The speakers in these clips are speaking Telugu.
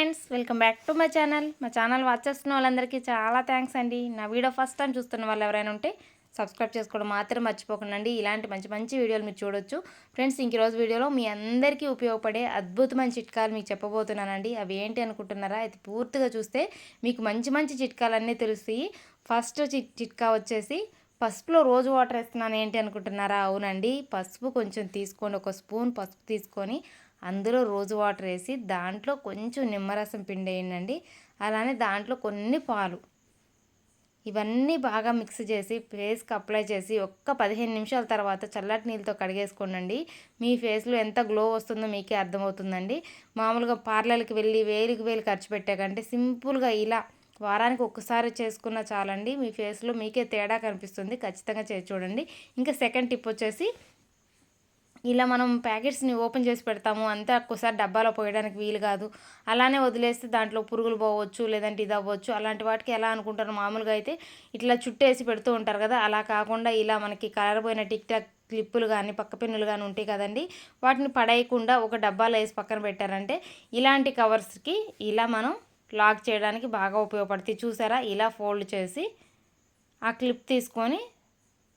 Friends welcome back to my channel. మా ఛానల్ వాచ్ చేస్తున్న వాళ్ళందరికీ చాలా థ్యాంక్స్ అండి. నా వీడియో ఫస్ట్ టైం చూస్తున్న వాళ్ళు ఎవరైనా ఉంటే సబ్స్క్రైబ్ చేసుకోవడం మాత్రం మర్చిపోకండి ఇలాంటి మంచి మంచి వీడియోలు మీరు చూడొచ్చు. ఫ్రెండ్స్ ఇంక రోజు వీడియోలో మీ అందరికీ ఉపయోగపడే అద్భుతమైన చిట్కాలు మీకు చెప్పబోతున్నానండి. అవి ఏంటి అనుకుంటున్నారా? అది పూర్తిగా చూస్తే మీకు మంచి మంచి చిట్కాలన్నీ తెలుస్తాయి ఫస్ట్ చిట్ చిట్కా వచ్చేసి పసుపులో రోజు వాటర్ వేస్తున్నాను ఏంటి అనుకుంటున్నారా? అవునండి. పసుపు కొంచెం తీసుకొని ఒక స్పూన్ పసుపు తీసుకొని అందులో రోజు వాటర్ వేసి దాంట్లో కొంచెం నిమ్మరసం పిండి వేయండి. అలానే దాంట్లో కొన్ని పాలు. ఇవన్నీ బాగా మిక్స్ చేసి ఫేస్కి అప్లై చేసి ఒక్క పదిహేను నిమిషాల తర్వాత చల్లటి నీళ్ళతో కడిగేసుకోండి మీ ఫేస్లో ఎంత గ్లో వస్తుందో మీకే అర్థమవుతుందండి. మామూలుగా పార్లర్కి వెళ్ళి వేలికి వేలు ఖర్చు పెట్టాకంటే సింపుల్గా ఇలా వారానికి ఒక్కసారి చేసుకున్న చాలండి. మీ ఫేస్లో మీకే తేడా కనిపిస్తుంది. ఖచ్చితంగా చేసి చూడండి. ఇంకా సెకండ్ టిప్ వచ్చేసి ఇలా మనం ప్యాకెట్స్ని ఓపెన్ చేసి పెడతాము అంతే ఒక్కసారి డబ్బాలో పోయడానికి వీలు కాదు. అలానే వదిలేస్తే దాంట్లో పురుగులు పోవచ్చు లేదంటే ఇది అవ్వచ్చు. అలాంటి వాటికి ఎలా అనుకుంటారు? మామూలుగా అయితే ఇట్లా చుట్టేసి పెడుతూ ఉంటారు కదా. అలా కాకుండా ఇలా మనకి కలర్ పోయిన టిక్ టాక్ క్లిప్పులు కానీ పక్క పెన్నులు కానీ ఉంటాయి కదండి. వాటిని పడేయకుండా ఒక డబ్బాలో వేసి పక్కన పెట్టారంటే ఇలాంటి కవర్స్కి ఇలా మనం లాక్ చేయడానికి బాగా ఉపయోగపడుతుంది. చూసారా? ఇలా ఫోల్డ్ చేసి ఆ క్లిప్ తీసుకొని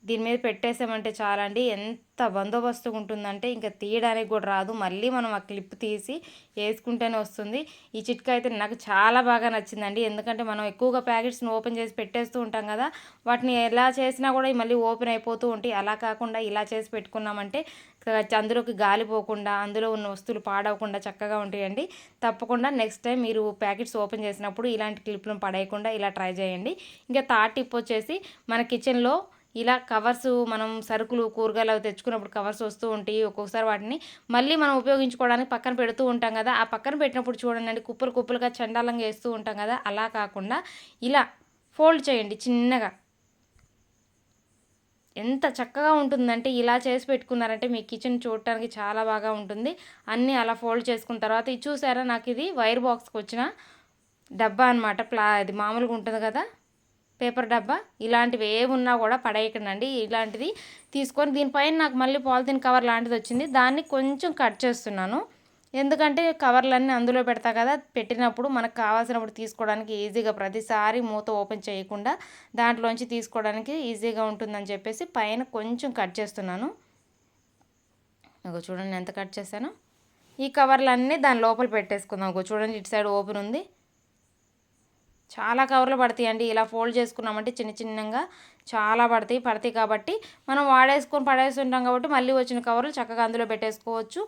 దీని మీద పెట్టేసామంటే చాలండి. ఎంత బందోబస్తుగా ఉంటుందంటే ఇంకా తీయడానికి కూడా రాదు. మళ్ళీ మనం ఆ క్లిప్ తీసి వేసుకుంటేనే వస్తుంది. ఈ చిట్కా అయితే నాకు చాలా బాగా నచ్చిందండి. ఎందుకంటే మనం ఎక్కువగా ప్యాకెట్స్ని ఓపెన్ చేసి పెట్టేస్తూ ఉంటాం కదా వాటిని ఎలా చేసినా కూడా మళ్ళీ ఓపెన్ అయిపోతూ ఉంటాయి. అలా కాకుండా ఇలా చేసి పెట్టుకున్నామంటే అందులోకి గాలి పోకుండా అందులో ఉన్న వస్తువులు పాడవకుండా చక్కగా ఉంటాయండి. తప్పకుండా నెక్స్ట్ టైం మీరు ప్యాకెట్స్ ఓపెన్ చేసినప్పుడు ఇలాంటి క్లిప్లను పడేయకుండా ఇలా ట్రై చేయండి. ఇంకా థర్డ్ టిప్ వచ్చేసి మన కిచెన్లో ఇలా కవర్స్ మనం సరుకులు కూరగాయలు అవి తెచ్చుకున్నప్పుడు కవర్స్ వస్తూ ఉంటాయి ఒక్కొక్కసారి వాటిని మళ్ళీ మనం ఉపయోగించుకోవడానికి పక్కన పెడుతూ ఉంటాం కదా. ఆ పక్కన పెట్టినప్పుడు చూడండి కుప్పలు కుప్పలుగా చండాలంగా వేస్తూ ఉంటాం కదా. అలా కాకుండా ఇలా ఫోల్డ్ చేయండి చిన్నగా. ఎంత చక్కగా ఉంటుందంటే ఇలా చేసి పెట్టుకున్నారంటే మీ కిచెన్ చూడటానికి చాలా బాగా ఉంటుంది. అన్నీ అలా ఫోల్డ్ చేసుకున్న తర్వాత ఇది చూసారా నాకు ఇది వైర్ బాక్స్కి వచ్చిన డబ్బా అనమాట ప్లా ఇది మామూలుగా ఉంటుంది కదా. పేపర్ డబ్బా ఇలాంటివి ఏమున్నా కూడా పడేయకండి ఇలాంటిది తీసుకొని దీనిపైన నాకు మళ్ళీ పాలిథిన్ కవర్ లాంటిది వచ్చింది. దాన్ని కొంచెం కట్ చేస్తున్నాను. ఎందుకంటే కవర్లన్నీ అందులో పెడతా కదా పెట్టినప్పుడు మనకు కావాల్సినప్పుడు తీసుకోవడానికి ఈజీగా ప్రతిసారి మూత ఓపెన్ చేయకుండా దాంట్లోంచి తీసుకోవడానికి ఈజీగా ఉంటుందని చెప్పేసి పైన కొంచెం కట్ చేస్తున్నాను. ఒక చూడండి ఎంత కట్ చేశాను. ఈ కవర్లన్నీ దాని లోపల పెట్టేసుకుందాం. ఒక చూడండి ఇటు సైడ్ ఓపెన్ ఉంది. చాలా కవర్లు పడతాయండి ఇలా ఫోల్డ్ చేసుకున్నామంటే చిన్న చిన్నగా చాలా పడతాయి పడతాయి కాబట్టి మనం వాడేసుకొని పడేస్తుంటాం కాబట్టి మళ్ళీ వచ్చిన కవర్లు చక్కగా అందులో పెట్టేసుకోవచ్చు.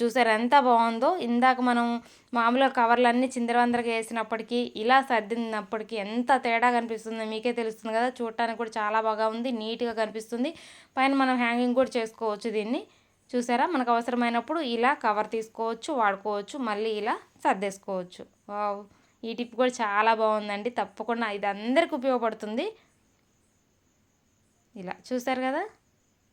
చూసారు ఎంత బాగుందో. ఇందాక మనం మామూలుగా కవర్లన్నీ చిందరవందరగా వేసినప్పటికీ ఇలా సర్దినప్పటికీ ఎంత తేడా కనిపిస్తుందో మీకే తెలుస్తుంది కదా. చూడటానికి కూడా చాలా బాగా ఉంది నీట్గా కనిపిస్తుంది. పైన మనం హ్యాంగింగ్ కూడా చేసుకోవచ్చు దీన్ని. చూసారా మనకు అవసరమైనప్పుడు ఇలా కవర్ తీసుకోవచ్చు వాడుకోవచ్చు మళ్ళీ ఇలా సర్దేసుకోవచ్చు. వావ్! ఈ టిప్ కూడా చాలా బాగుందండి. తప్పకుండా ఇది అందరికి ఉపయోగపడుతుంది. ఇలా చూసారు కదా?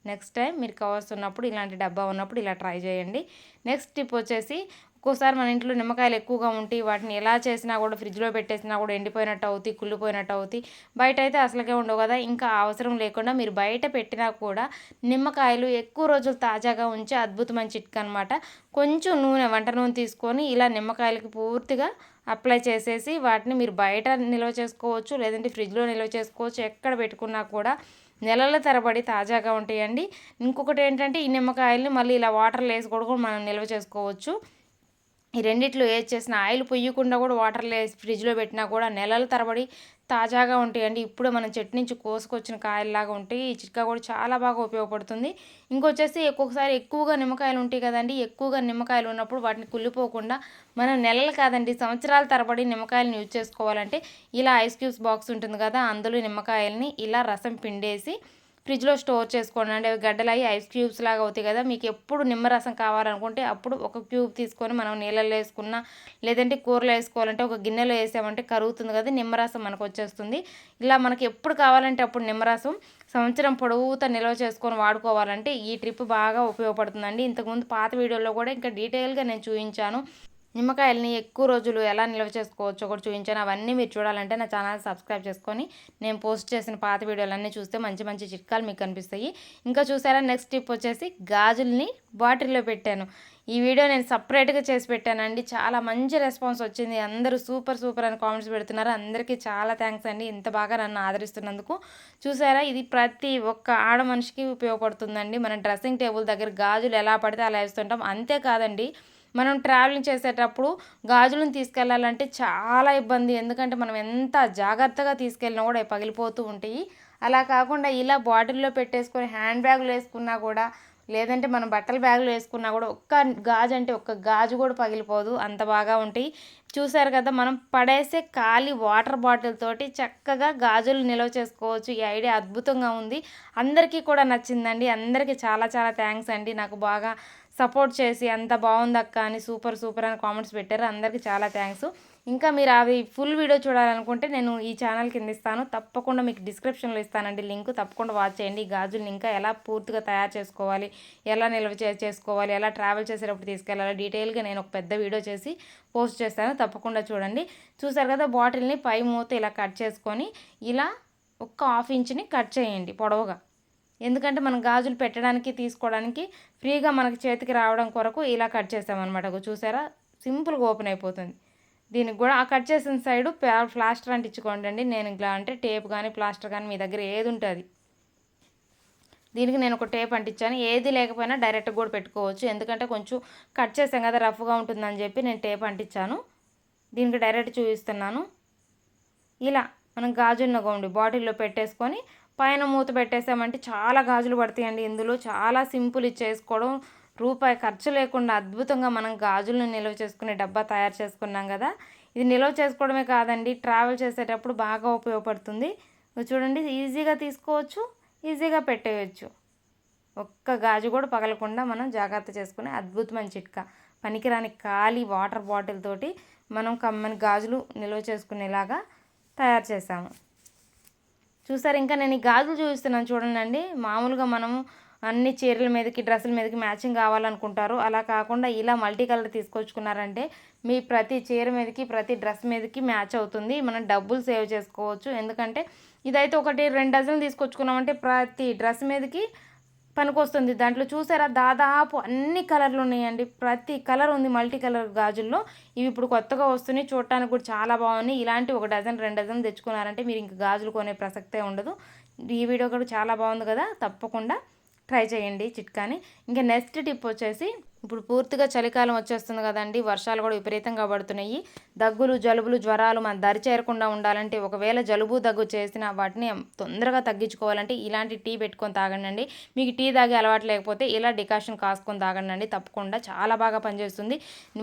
నెక్స్ట్ టైం మీరు కవర్స్ ఉన్నప్పుడు ఇలాంటి డబ్బా ఉన్నప్పుడు ఇలా ట్రై చేయండి. నెక్స్ట్ టిప్ వచ్చేసి ఒక్కోసారి మన ఇంట్లో నిమ్మకాయలు ఎక్కువగా ఉంటాయి వాటిని ఎలా చేసినా కూడా ఫ్రిడ్జ్లో పెట్టేసినా కూడా ఎండిపోయినట్టు అవుతాయి కుళ్ళిపోయినట్టు అవుతాయి. బయట అయితే అసలుకే ఉండవు కదా? ఇంకా అవసరం లేకుండా మీరు బయట పెట్టినా కూడా నిమ్మకాయలు ఎక్కువ రోజులు తాజాగా ఉంచే అద్భుతమైన చిట్కా అనమాట కొంచెం నూనె వంట నూనె తీసుకొని ఇలా నిమ్మకాయలకి పూర్తిగా అప్లై చేసేసి వాటిని మీరు బయట నిల్వ చేసుకోవచ్చు లేదంటే ఫ్రిడ్జ్లో నిల్వ చేసుకోవచ్చు ఎక్కడ పెట్టుకున్నా కూడా నెలల తరబడి తాజాగా ఉంటాయండి. ఇంకొకటి ఏంటంటే ఈ నిమ్మకాయల్ని మళ్ళీ ఇలా వాటర్లో వేసి కూడా మనం నిల్వ చేసుకోవచ్చు. ఈ రెండిట్లో ఏది చేసిన ఆయిల్ పొయ్యకుండా కూడా వాటర్లో వేసి ఫ్రిడ్జ్లో పెట్టినా కూడా నెలల తరబడి తాజాగా ఉంటాయండి. ఇప్పుడు మనం చెట్టు నుంచి కోసుకొచ్చిన కాయల్లాగా ఉంటాయి. ఈ చిట్కా కూడా చాలా బాగా ఉపయోగపడుతుంది. ఇంకొచ్చేసి ఒక్కొక్కసారి ఎక్కువగా నిమ్మకాయలు ఉంటాయి కదండి. ఎక్కువగా నిమ్మకాయలు ఉన్నప్పుడు వాటిని కుళ్ళిపోకుండా మనం నెలలు కాదండి సంవత్సరాల తరబడి నిమ్మకాయలను యూజ్ చేసుకోవాలంటే ఇలా ఐస్ క్యూబ్స్ బాక్స్ ఉంటుంది కదా అందులో నిమ్మకాయల్ని ఇలా రసం పిండేసి ఫ్రిడ్జ్లో స్టోర్ చేసుకోండి. అంటే అవి గడ్డలు అయ్యి ఐస్ క్యూబ్స్ లాగా అవుతాయి కదా మీకు ఎప్పుడు నిమ్మరసం కావాలనుకుంటే అప్పుడు ఒక క్యూబ్ తీసుకొని మనం నీళ్ళలో వేసుకున్నా లేదంటే కూరలో వేసుకోవాలంటే ఒక గిన్నెలో వేసామంటే కరుగుతుంది కదా నిమ్మరసం మనకు వచ్చేస్తుంది. ఇలా మనకి ఎప్పుడు కావాలంటే అప్పుడు నిమ్మరసం సంవత్సరం పొడవుతా నిల్వ చేసుకొని వాడుకోవాలంటే ఈ ట్రిప్ బాగా ఉపయోగపడుతుందండి. ఇంతకుముందు పాత వీడియోలో కూడా ఇంకా డీటెయిల్గా నేను చూపించాను నిమ్మకాయలని ఎక్కువ రోజులు ఎలా నిల్వ చేసుకోవచ్చు ఒకటి చూపించాను. అవన్నీ మీరు చూడాలంటే నా ఛానల్ సబ్స్క్రైబ్ చేసుకొని నేను పోస్ట్ చేసిన పాత వీడియోలన్నీ చూస్తే మంచి మంచి చిట్కాలు మీకు కనిపిస్తాయి. ఇంకా చూసారా నెక్స్ట్ టిప్ వచ్చేసి గాజుల్ని బాటిల్లో పెట్టాను. ఈ వీడియో నేను సపరేట్గా చేసి పెట్టానండి. చాలా మంచి రెస్పాన్స్ వచ్చింది. అందరూ సూపర్ సూపర్ అని కామెంట్స్ పెడుతున్నారు. అందరికీ చాలా థ్యాంక్స్ అండి. ఇంత బాగా నన్ను ఆదరిస్తున్నందుకు. చూసారా ఇది ప్రతి ఒక్క ఆడ మనిషికి ఉపయోగపడుతుందండి. మన డ్రెస్సింగ్ టేబుల్ దగ్గర గాజులు ఎలా పడితే అలా వేస్తుంటాం. అంతేకాదండి మనం ట్రావెలింగ్ చేసేటప్పుడు గాజులను తీసుకెళ్ళాలంటే చాలా ఇబ్బంది. ఎందుకంటే మనం ఎంత జాగ్రత్తగా తీసుకెళ్ళినా కూడా అవి పగిలిపోతూ ఉంటాయి. అలా కాకుండా ఇలా బాటిల్లో పెట్టేసుకొని హ్యాండ్ బ్యాగులు వేసుకున్నా కూడా లేదంటే మనం బట్టల బ్యాగులు వేసుకున్నా కూడా ఒక్క గాజు అంటే ఒక్క గాజు కూడా పగిలిపోదు. అంత బాగా ఉంటాయి. చూసారు కదా మనం పడేసే ఖాళీ వాటర్ బాటిల్ తోటి చక్కగా గాజులు నిల్వ చేసుకోవచ్చు. ఈ ఐడియా అద్భుతంగా ఉంది. అందరికీ కూడా నచ్చిందండి. అందరికీ చాలా చాలా థ్యాంక్స్ అండి. నాకు బాగా సపోర్ట్ చేసి అంత బాగుంది అక్క అని సూపర్ సూపర్ అని కామెంట్స్ పెట్టారు. అందరికీ చాలా థ్యాంక్స్. ఇంకా మీరు అవి ఫుల్ వీడియో చూడాలనుకుంటే నేను ఈ ఛానల్ కింద ఇస్తాను. తప్పకుండా మీకు డిస్క్రిప్షన్లో ఇస్తానండి లింక్. తప్పకుండా వాచ్ చేయండి. ఈ గాజుల్ని ఇంకా ఎలా పూర్తిగా తయారు చేసుకోవాలి ఎలా నిల్వ చేసుకోవాలి ఎలా ట్రావెల్ చేసేటప్పుడు తీసుకెళ్ళాలి డీటెయిల్గా నేను ఒక పెద్ద వీడియో చేసి పోస్ట్ చేస్తాను. తప్పకుండా చూడండి. చూసారు కదా బాటిల్ని పై మూత ఇలా కట్ చేసుకొని ఇలా ఒక్క హాఫ్ ఇంచ్ని కట్ చేయండి పొడవుగా. ఎందుకంటే మనం గాజులు పెట్టడానికి తీసుకోవడానికి ఫ్రీగా మనకి చేతికి రావడం కొరకు ఇలా కట్ చేసామన్నమాట. చూసారా? సింపుల్గా ఓపెన్ అయిపోతుంది. దీనికి కూడా ఆ కట్ చేసిన సైడు ప్లాస్టర్ అంటించుకోండి అండి నేను ఇలా అంటే టేప్ కానీ ప్లాస్టర్ కానీ మీ దగ్గర ఏది ఉంటుంది. దీనికి నేను ఒక టేప్ అంటించాను. ఏది లేకపోయినా డైరెక్ట్గా కూడా పెట్టుకోవచ్చు. ఎందుకంటే కొంచెం కట్ చేసాం కదా రఫ్గా ఉంటుందని చెప్పి నేను టేప్ అంటించాను. దీనికి డైరెక్ట్ చూపిస్తున్నాను. ఇలా మనం గాజులు గోండి బాటిల్లో పెట్టేసుకొని పైన మూత పెట్టేసామంటే చాలా గాజులు పడతాయండి. ఇందులో చాలా సింపుల్ ఇచ్చేసుకోవడం రూపాయి ఖర్చు లేకుండా అద్భుతంగా మనం గాజులను నిల్వ చేసుకునే డబ్బా తయారు చేసుకున్నాం కదా. ఇది నిల్వ చేసుకోవడమే కాదండి ట్రావెల్ చేసేటప్పుడు బాగా ఉపయోగపడుతుంది. చూడండి ఈజీగా తీసుకోవచ్చు ఈజీగా పెట్టేయచ్చు. ఒక్క గాజు కూడా పగలకుండా మనం జాగ్రత్త చేసుకునే అద్భుతమైన చిట్కా. పనికిరాని ఖాళీ వాటర్ బాటిల్ తోటి మనం కమ్మని గాజులు నిల్వ చేసుకునేలాగా తయారు చేసాము చూసారు ఇంకా నేను ఈ గాజులు చూపిస్తున్నాను చూడండి మామూలుగా మనము అన్ని చీరల మీదకి డ్రెస్సుల మీదకి మ్యాచింగ్ కావాలనుకుంటారు. అలా కాకుండా ఇలా మల్టీ కలర్ తీసుకొచ్చుకున్నారంటే మీ ప్రతి చీర మీదకి ప్రతి డ్రెస్ మీదకి మ్యాచ్ అవుతుంది. మనం డబ్బులు సేవ్ చేసుకోవచ్చు. ఎందుకంటే ఇదైతే ఒకటి రెండు డజన్లు తీసుకొచ్చుకున్నామంటే ప్రతి డ్రెస్ మీదకి పనికొస్తుంది. దాంట్లో చూసారా? దాదాపు అన్ని కలర్లు ఉన్నాయండి. ప్రతి కలర్ ఉంది. మల్టీ కలర్ గాజుల్లో. ఇవి ఇప్పుడు కొత్తగా వస్తున్నాయి. చూడటానికి కూడా చాలా బాగున్నాయి. ఇలాంటి ఒక డజన్ రెండు డజన్ తెచ్చుకున్నారంటే మీరు ఇంక గాజులు కొనే ప్రసక్తే ఉండదు. ఈ వీడియో కూడా చాలా బాగుంది కదా? తప్పకుండా ట్రై చేయండి చిట్కాని. ఇంకా నెక్స్ట్ టిప్ వచ్చేసి ఇప్పుడు పూర్తిగా చలికాలం వచ్చేస్తుంది కదండి. వర్షాలు కూడా విపరీతంగా పడుతున్నాయి. దగ్గులు జలుబులు జ్వరాలు మన దరి చేరకుండా ఉండాలంటే ఒకవేళ జలుబు దగ్గు చేసిన వాటిని తొందరగా తగ్గించుకోవాలంటే ఇలాంటి టీ పెట్టుకొని తాగండి మీకు టీ తాగే అలవాటు లేకపోతే ఇలా డికాషన్ కాసుకొని తాగండి తప్పకుండా చాలా బాగా పనిచేస్తుంది.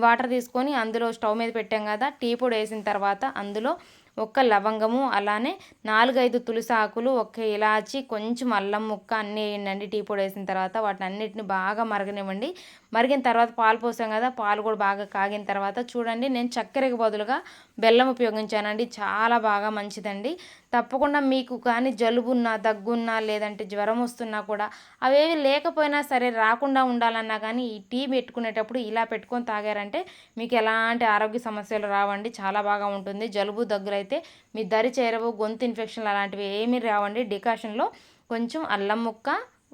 వాటర్ తీసుకొని అందులో స్టవ్ మీద పెట్టాం కదా టీ పొడి వేసిన తర్వాత అందులో ఒక్క లవంగము అలానే నాలుగైదు తులసి ఆకులు ఒక ఇలాచి కొంచెం అల్లం ముక్క అన్నీ వేయండి టీ పొడి వేసిన తర్వాత వాటిని అన్నిటిని బాగా మరగనివ్వండి. మరిగిన తర్వాత పాలు పోసాం కదా పాలు కూడా బాగా కాగిన తర్వాత చూడండి. నేను చక్కెరకి బదులుగా బెల్లం ఉపయోగించానండి. చాలా బాగా మంచిదండి. తప్పకుండా మీకు కానీ జలుబున్నా దగ్గున్నా లేదంటే జ్వరం వస్తున్నా కూడా అవేవి లేకపోయినా సరే రాకుండా ఉండాలన్నా కానీ ఈ టీ పెట్టుకునేటప్పుడు ఇలా పెట్టుకొని తాగారంటే మీకు ఎలాంటి ఆరోగ్య సమస్యలు రావండి. చాలా బాగా ఉంటుంది. జలుబు దగ్గరైతే మీ దరి చేరవు గొంతు ఇన్ఫెక్షన్లు అలాంటివి ఏమీ రావండి. డికాషన్లో కొంచెం అల్లం ముక్క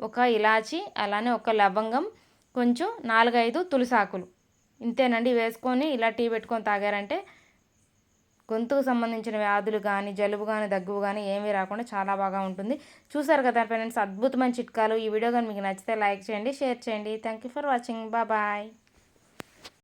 ఒక ఇలాచి అలానే ఒక లవంగం కొంచెం నాలుగైదు తులసాకులు. ఇంతేనండి. వేసుకొని ఇలా టీ పెట్టుకొని తాగారంటే గొంతుకు సంబంధించిన వ్యాధులు కానీ జలుబు కానీ దగ్గు కానీ ఏమీ రాకుండా చాలా బాగా ఉంటుంది. చూసారు కదా ఫ్రెండ్స్ అద్భుతమైన చిట్కాలు. ఈ వీడియో కానీ మీకు నచ్చితే లైక్ చేయండి షేర్ చేయండి. Thank you for watching bye